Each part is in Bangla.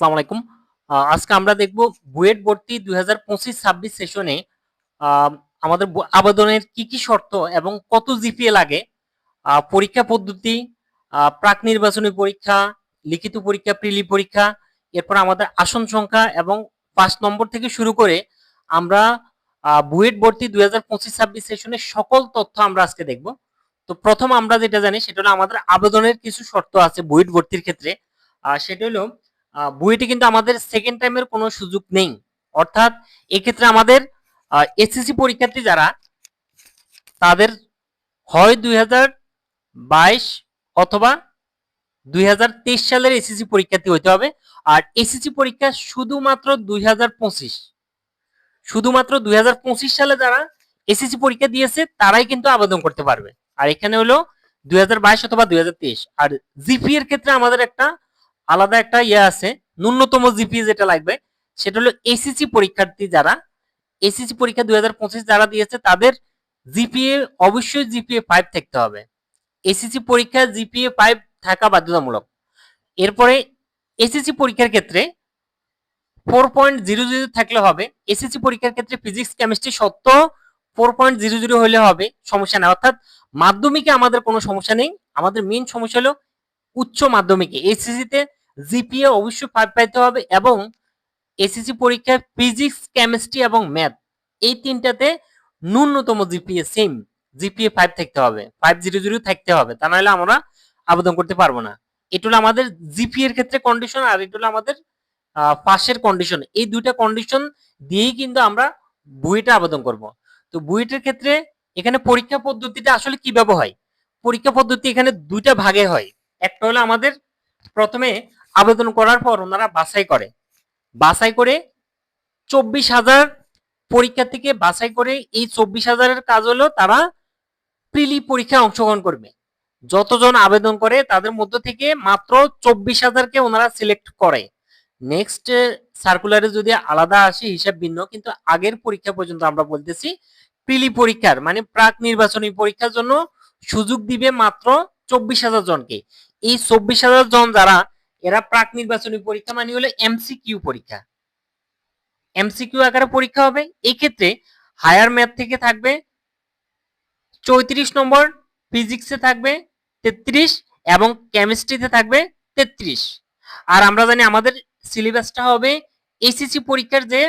আসসালামু আলাইকুম। আজকে আমরা দেখব বুয়েট ভর্তি দুই সেশনে আমাদের আবেদনের কি কি শর্ত এবং কত জিপিএ লাগে পরীক্ষা পদ্ধতি প্রাক নির্বাচনী পরীক্ষা, লিখিত পরীক্ষা, প্রিলি পরীক্ষা, এরপর আমাদের আসন সংখ্যা এবং পাঁচ নম্বর থেকে শুরু করে আমরা বুয়েট ভর্তি দুই হাজার পঁচিশ ছাব্বিশ সেশনের সকল তথ্য আমরা আজকে দেখব। তো প্রথম আমরা যেটা জানি সেটা হলো আমাদের আবেদনের কিছু শর্ত আছে বুয়েট ভর্তির ক্ষেত্রে। সেটা হলো বুয়েটে কিন্তু আমাদের সেকেন্ড টাইমের কোনো সুযোগ নেই। অর্থাৎ এক্ষেত্রে আমাদের এসএসসি পরীক্ষার্থী যারা, তাদের হয় দুই হাজার বাইশ অথবা দুই হাজার তেইশ সালের এসএসসি পরীক্ষার্থী হইতে হবে। আর এসএসসি পরীক্ষা শুধুমাত্র দুই হাজার পঁচিশ। শুধুমাত্র দুই হাজার পঁচিশ সালে যারা এসএসসি পরীক্ষা দিয়েছে, তারাই কিন্তু আবেদন করতে পারবে। আর এখানে হলো দুই হাজার বাইশ অথবা দুই হাজার তেইশ। আর জিপি এর ক্ষেত্রে আমাদের একটা আলাদা একটা ইয়ে আছে, ন্যূনতম জিপি যেটা লাগবে, সেটা হলো এসিসি পরীক্ষার্থী যারা এসএসসি পরীক্ষা দুই হাজার পঁচিশ যারা দিয়েছে, তাদের জিপিএ অবশ্যই জিপিএ ফাইভ থাকতে হবে। এসিসি পরীক্ষা জিপিএ ফাইভ থাকা বাধ্যতামূলক। এরপরে এসএসসি পরীক্ষার ক্ষেত্রে ফোর পয়েন্ট জিরো জিরো থাকলে হবে এসএসসি পরীক্ষার ক্ষেত্রে ফিজিক্স কেমিস্ট্রি সত্য ফোর পয়েন্ট জিরো জিরো হলে হবে, সমস্যা নেই। অর্থাৎ মাধ্যমিকে আমাদের কোনো সমস্যা নেই। আমাদের মেন সমস্যা হলো উচ্চ মাধ্যমিকে এসএসসি তে জিপিএ অবশ্যই ফাইভ পাইতে হবে এবং এসএসসি পরীক্ষায় ফিজিক্স কেমিস্ট্রি এবং ম্যাথ এই তিনটাতে ন্যূনতম জিপিএ সেম জিপিএ ফাইভ থাকতে হবে। ফাইভ জিরো জিরো থাকতে হবে। তা নাহলে আমরা আবেদন করতে পারব না। এটা হলো আমাদের জিপিএ এর ক্ষেত্রে কন্ডিশন আর এটা হলো আমাদের পাশের কন্ডিশন এই দুইটা কন্ডিশন দিয়েই কিন্তু আমরা বুয়েটে আবেদন করব। তো বুয়েটের ক্ষেত্রে এখানে পরীক্ষা পদ্ধতিটা আসলে কীভাবে হয়? পরীক্ষা পদ্ধতি এখানে দুইটা ভাগে হয়। একটা হলো আমাদের প্রথমে আবেদন করার পর ওনারা বাছাই করে। বাছাই করে চব্বিশ হাজার পরীক্ষার্থীকে বাছাই করে এই চব্বিশ হাজারের কাজ হলো তারা প্রিলি পরীক্ষায় অংশগ্রহণ করবে। যতজন আবেদন করে তাদের মধ্য থেকে মাত্র চব্বিশ হাজারকে ওনারা সিলেক্ট করে। নেক্সট সার্কুলারে যদি আলাদা আসে হিসাব ভিন্ন, কিন্তু আগের পরীক্ষা পর্যন্ত আমরা বলতেছি প্রিলি পরীক্ষার মানে প্রাক নির্বাচনী পরীক্ষার জন্য সুযোগ দিবে মাত্র চব্বিশ হাজার জনকে। এই চব্বিশ হাজার জন যারা এরা প্রাক নির্বাচনী পরীক্ষা মানে হলো এমসিকিউ পরীক্ষা। এমসিকিউ আকারে পরীক্ষা হবে এই ক্ষেত্রে হায়ার ম্যাথ থেকে থাকবে চৌত্রিশ নম্বর ফিজিক্সে থাকবে তেত্রিশ এবং কেমিস্ট্রিতে থাকবে তেত্রিশ। আর আমরা জানি আমাদের সিলেবাসটা হবে এসিসি পরীক্ষার যে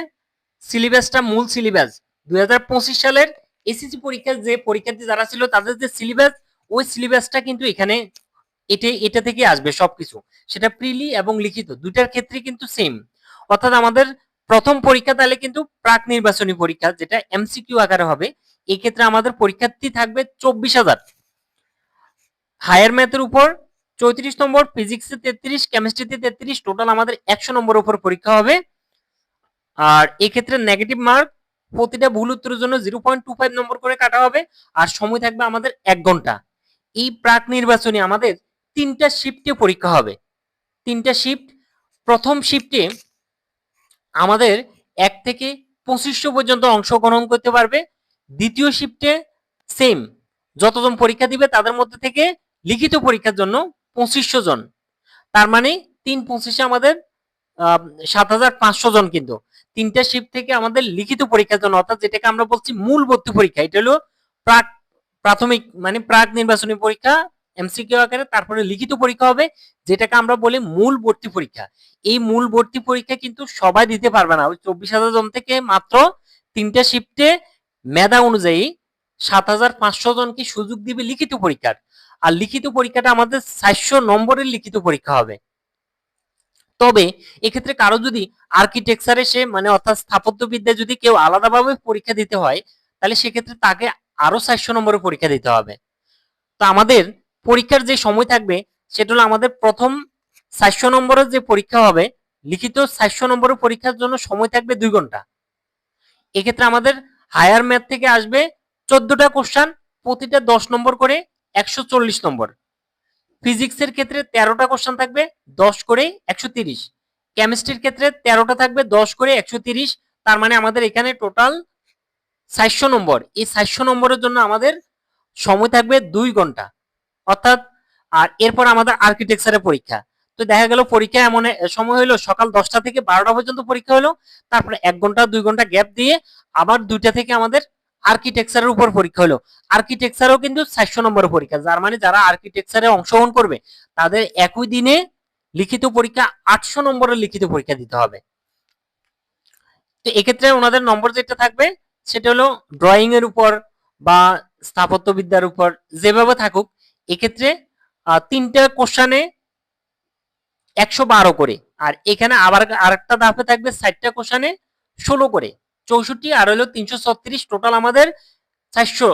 সিলেবাসটা মূল সিলেবাস দুই হাজার পঁচিশ সালের এসিসি পরীক্ষার যে পরীক্ষার্থী যারা ছিল, তাদের যে সিলেবাস ওই সিলেবাসটা কিন্তু এখানে এটা এটা থেকে আসবে সবকিছু। সেটা প্রিলি এবং লিখিত, দুইটার ক্ষেত্রে কিন্তু সেম অর্থাৎ আমাদের প্রথম পরীক্ষা তাহলে কিন্তু প্রাক নির্বাচনী পরীক্ষা, যেটা এমসিকিউ আকারে হবে। এই ক্ষেত্রে আমাদের পরীক্ষার্থী থাকবে চব্বিশ হাজার। হায়ার ম্যাথের উপর চৌত্রিশ নম্বর ফিজিক্সে তেত্রিশ কেমিস্ট্রিতে তেত্রিশ টোটাল আমাদের একশো নম্বর উপর পরীক্ষা হবে। আর এক্ষেত্রে নেগেটিভ মার্ক প্রতিটা ভুল উত্তরের জন্য zero point two five number করে কাটা হবে। আর সময় থাকবে আমাদের এক ঘণ্টা। এই প্রাক নির্বাচনী আমাদের তিনটা শিফটে পরীক্ষা হবে। তিনটা শিফট প্রথম শিফটে আমাদের এক থেকে পঁচিশশো পর্যন্ত অংশগ্রহণ করতে পারবে। দ্বিতীয় শিফটে সেম যতজন পরীক্ষা দিবে তাদের মধ্যে থেকে লিখিত পরীক্ষার জন্য পঁচিশশো জন। তার মানে তিন পঁচিশে আমাদের সাত হাজার পাঁচশো জন কিন্তু। তিনটা শিফট থেকে আমাদের লিখিত পরীক্ষার জন্য, অর্থাৎ যেটাকে আমরা বলছি মূল ভর্তি পরীক্ষা, এটা হলো প্রাক, প্রাথমিক মানে প্রাক নির্বাচনী পরীক্ষা এমসিকিউ আকারে তারপরে লিখিত পরীক্ষা হবে, যেটাকে আমরা বলি মূল ভর্তি পরীক্ষা। এই মূল ভর্তি পরীক্ষা কিন্তু সবাই দিতে পারবে না। ওই চব্বিশ হাজার জন থেকে মাত্র তিনটা শিফটে মেধা অনুযায়ী সাত হাজার পাঁচশো জনকে সুযোগ দিবে লিখিত পরীক্ষার। আর লিখিত পরীক্ষাটা আমাদের চারশো নম্বরের লিখিত পরীক্ষা হবে। তবে এক্ষেত্রে কারও যদি আর্কিটেকচারে সে মানে অর্থাৎ স্থাপত্যবিদ্যায় যদি কেউ আলাদাভাবে পরীক্ষা দিতে হয়, তাহলে সেক্ষেত্রে তাকে আরও চারশো নম্বরের পরীক্ষা দিতে হবে। তো আমাদের পরীক্ষার যে সময় থাকবে, সেটা হলো আমাদের প্রথম চারশো নম্বরের যে পরীক্ষা হবে, লিখিত চারশো নম্বরের পরীক্ষার জন্য সময় থাকবে দুই ঘণ্টা। এক্ষেত্রে আমাদের হায়ার ম্যাথ থেকে আসবে চোদ্দটা কোশ্চান প্রতিটা দশ নম্বর করে একশো চল্লিশ নম্বর। ফিজিক্সের ক্ষেত্রে তেরোটা কোশ্চান থাকবে, দশ করে একশো তিরিশ। কেমিস্ট্রির ক্ষেত্রে তেরোটা থাকবে, দশ করে একশো তিরিশ। তার মানে আমাদের এখানে টোটাল চারশো নম্বর। এই চারশো নম্বরের জন্য আমাদের সময় থাকবে দুই ঘণ্টা। অর্থাৎ, আর এরপর আমাদের আর্কিটেকচারের পরীক্ষা। তো দেখা গেল পরীক্ষা এমন সময় হলো সকাল দশটা থেকে বারোটা পর্যন্ত পরীক্ষা হলো তারপরে এক ঘণ্টা, দুই ঘণ্টা গ্যাপ দিয়ে আবার দুইটা থেকে আমাদের আর্কিটেকচারের উপর পরীক্ষা হলো আর্কিটেকচারও কিন্তু চারশো নম্বরের পরীক্ষা, যার মানে যারা আর্কিটেকচারে অংশগ্রহণ করবে, তাদের একই দিনে লিখিত পরীক্ষা আটশো নম্বরের লিখিত পরীক্ষা দিতে হবে। তো এক্ষেত্রে ওনাদের নম্বর যেটা থাকবে, সেটা হলো ড্রয়িং এর উপর বা স্থাপত্যবিদ্যার উপর, যেভাবে থাকুক এক্ষেত্রে তিনটা কোশ্চানে একশো বারো করে। আর এখানে আবার আরেকটা ধাপে থাকবে ষাটটা কোশ্চানে ষোলো করে। চৌষট্টি আর হলো তিনশো ছত্রিশ টোটাল আমাদের চারশো।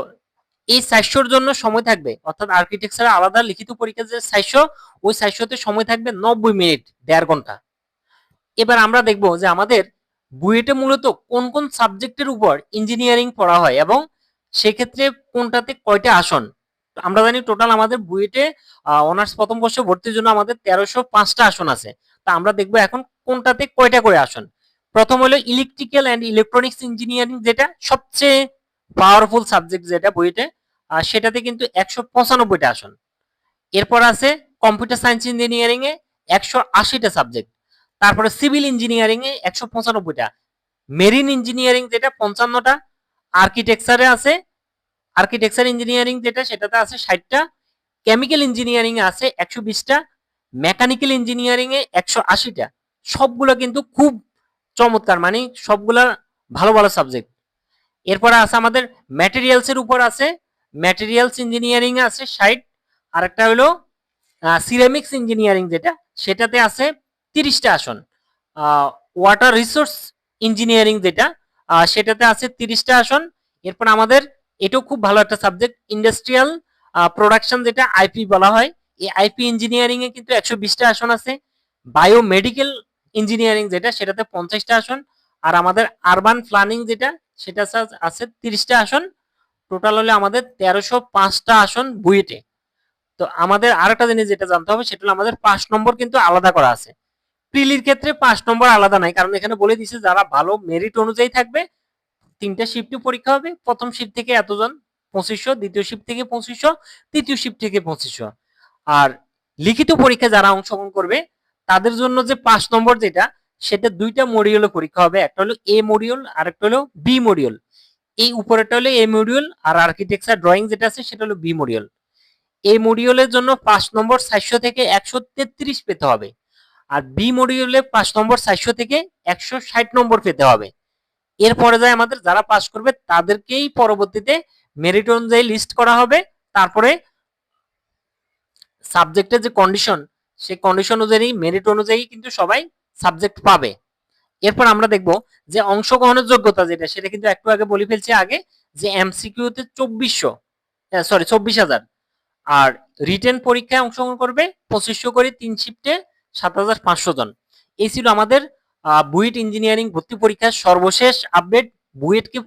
এই চারশোর জন্য সময় থাকবে। অর্থাৎ আর্কিটেকচার আলাদা লিখিত পরীক্ষা যে চারশো, ওই চারশোতে সময় থাকবে নব্বই মিনিট, দেড় ঘণ্টা। এবার আমরা দেখব যে আমাদের বুয়েটে মূলত কোন কোন সাবজেক্টের উপর ইঞ্জিনিয়ারিং পড়া হয় এবং সেক্ষেত্রে কোনটাতে কয়টা আসন। আমরা জানি টোটাল আমাদের বুয়েটে অনার্স প্রথম বর্ষে ভর্তির জন্য আমাদের তেরোশো পাঁচটা আসন আছে। তা আমরা দেখব এখন কোনটাতে কয়টা করে আসন। প্রথম হলো ইলেকট্রিক্যাল অ্যান্ড ইলেকট্রনিক্স ইঞ্জিনিয়ারিং যেটা সবচেয়ে পাওয়ারফুল সাবজেক্ট যেটা আহ, সেটাতে কিন্তু একশো পঁচানব্বইটা আসন। এরপর আছে কম্পিউটার সায়েন্স ইঞ্জিনিয়ারিং এ একশো আশিটা সাবজেক্ট তারপরে সিভিল ইঞ্জিনিয়ারিং এ একশো পঁচানব্বইটা। মেরিন ইঞ্জিনিয়ারিং যেটা পঞ্চান্নটা আর্কিটেকচারে আছে আর্কিটেকচার ইঞ্জিনিয়ারিং যেটা, সেটাতে আছে ষাটটা কেমিক্যাল ইঞ্জিনিয়ারিং এ আছে একশো বিশটা মেকানিক্যাল ইঞ্জিনিয়ারিং এ একশো আশিটা। সবগুলো কিন্তু খুব চমৎকার মানে সবগুলা ভালো ভালো সাবজেক্ট এরপরে আছে আমাদের ম্যাটেরিয়ালস এর উপর আছে ম্যাটেরিয়ালস ইঞ্জিনিয়ারিং আছে ষাট আর একটা হলো সিরামিক্স ইঞ্জিনিয়ারিং যেটা, সেটাতে আছে তিরিশটা আসন। ওয়াটার রিসোর্স ইঞ্জিনিয়ারিং যেটা সেটাতে আছে তিরিশটা আসন। এরপর আমাদের এটাও খুব ভালো একটা সাবজেক্ট ইন্ডাস্ট্রিয়াল প্রোডাকশন যেটা আইপি বলা হয়। এই আইপি ইঞ্জিনিয়ারিং এ কিন্তু একশো বিশটা আসন আছে। বায়োমেডিকেল ইঞ্জিনিয়ারিং যেটা, সেটাতে পঞ্চাশটা আসন। আর আমাদের আরবান প্ল্যানিং যেটা, সেটা আছে- তিরিশটা আসন। টোটাল হলে আমাদের তেরোশো পাঁচটা আসন বুয়েটে। তো আমাদের আরেকটা জিনিস যেটা জানতে হবে, সেটা হলো আমাদের পাঁচ নম্বর কিন্তু আলাদা করা আছে। প্রিলির ক্ষেত্রে পাঁচ নম্বর আলাদা নাই, কারণ এখানে বলে দিছে যারা ভালো মেরিট অনুযায়ী থাকবে তিনটা শিফটে পরীক্ষা হবে। প্রথম শিফট থেকে এতজন পঁচিশশো, দ্বিতীয় শিফট থেকে পঁচিশশো, তৃতীয় শিফট থেকে পঁচিশশো। আর লিখিত পরীক্ষা যারা অংশগ্রহণ করবে, তাদের জন্য যে পাঁচ নম্বর যেটা, সেটা দুইটা মডিউলে পরীক্ষা হবে। একটা হলো এ মডিউল আর একটা হলো বি মডিউল এই উপরেরটা হলো এ মডিউল আর আর্কিটেকচার ড্রয়িং যেটা আছে, সেটা হলো বি মডিউল এই মডিউলের জন্য পাঁচ নম্বর চারশো থেকে একশো তেত্রিশ পেতে হবে। আর বি মডিউলে পাঁচ নম্বর চারশো থেকে একশো ষাট নম্বর পেতে হবে। এরপরে যায় আমাদের যারা পাস করবে তাদেরকেই পরবর্তীতে মেরিট অনুযায়ী লিস্ট করা হবে। তারপরে সাবজেক্টের যে কন্ডিশন সেই কন্ডিশন অনুযায়ী মেরিট অনুযায়ী কিন্তু সবাই সাবজেক্ট পাবে। এরপর আমরা দেখব যে অংশগ্রহণের যোগ্যতা যেটা, সেটা কিন্তু একটু আগে বলে ফেলছি আগে যে এমসিকিউতে চব্বিশশো সরি চব্বিশ হাজার। আর রিটেন পরীক্ষায় অংশগ্রহণ করবে পঁচিশশো করে তিন শিফটে সাত হাজার পাঁচশো জন। এই ছিল আমাদের বুয়েট ইঞ্জিনিয়ারিং ভর্তি পরীক্ষার সর্বশেষ আপডেট বুয়েটকে